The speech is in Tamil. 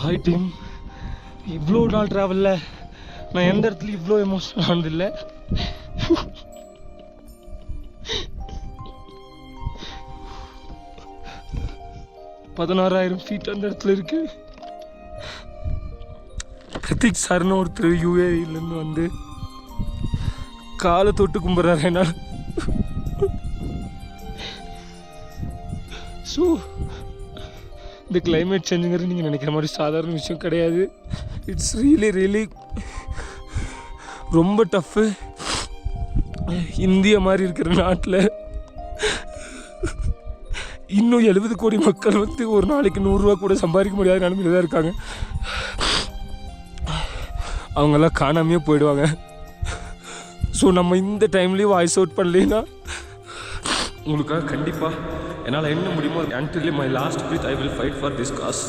ஹாய் டீம் இவ்வளோ நாள் ட்ராவலில் நான் எந்த இடத்துல இவ்வளோ எமோஷனல் ஆனதில்லை பதினாறாயிரம் ஃபீட் அந்த இடத்துல இருக்கு. பிரதீக் சார்னு ஒருத்தர் யூஏஇலேருந்து வந்து காலை தொட்டு கும்பிட்றாரு என்னால். ஸோ இந்த கிளைமேட் சேஞ்சுங்கிறது நீங்கள் நினைக்கிற மாதிரி சாதாரண விஷயம் கிடையாது. இட்ஸ் ரியலி ரியலி ரொம்ப டஃப்பு இந்திய மாதிரி இருக்கிற நாட்டில் இன்னும் எழுபது கோடி மக்கள் வந்து ஒரு நாளைக்கு நூறுரூவா கூட சம்பாதிக்க முடியாத நிலமையில தான் இருக்காங்க. அவங்கெல்லாம் காணாமையே போயிடுவாங்க. ஸோ நம்ம இந்த டைம்லேயும் வாய்ஸ் அவுட் பண்ணலைன்னா உங்களுக்காக கண்டிப்பாக என்னால் என்ன முடியுமோ until my last breath I will fight for this cause